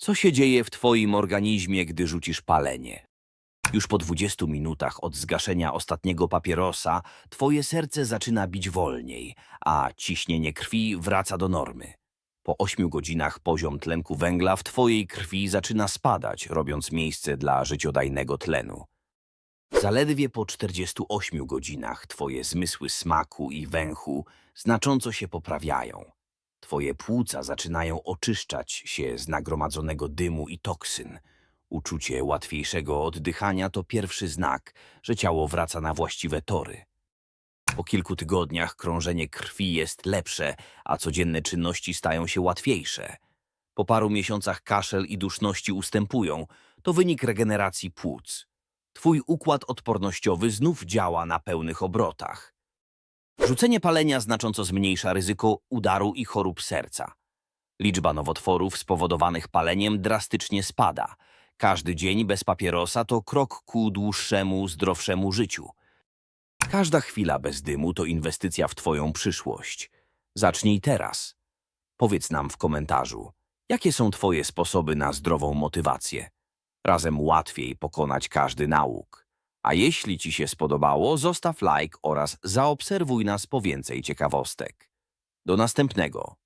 Co się dzieje w twoim organizmie, gdy rzucisz palenie? Już po 20 minutach od zgaszenia ostatniego papierosa twoje serce zaczyna bić wolniej, a ciśnienie krwi wraca do normy. Po 8 godzinach poziom tlenku węgla w twojej krwi zaczyna spadać, robiąc miejsce dla życiodajnego tlenu. Zaledwie po 48 godzinach twoje zmysły smaku i węchu znacząco się poprawiają. Twoje płuca zaczynają oczyszczać się z nagromadzonego dymu i toksyn. Uczucie łatwiejszego oddychania to pierwszy znak, że ciało wraca na właściwe tory. Po kilku tygodniach krążenie krwi jest lepsze, a codzienne czynności stają się łatwiejsze. Po paru miesiącach kaszel i duszności ustępują. To wynik regeneracji płuc. Twój układ odpornościowy znów działa na pełnych obrotach. Rzucenie palenia znacząco zmniejsza ryzyko udaru i chorób serca. Liczba nowotworów spowodowanych paleniem drastycznie spada. Każdy dzień bez papierosa to krok ku dłuższemu, zdrowszemu życiu. Każda chwila bez dymu to inwestycja w Twoją przyszłość. Zacznij teraz. Powiedz nam w komentarzu, jakie są Twoje sposoby na zdrową motywację. Razem łatwiej pokonać każdy nauk. A jeśli Ci się spodobało, zostaw like oraz zaobserwuj nas po więcej ciekawostek. Do następnego.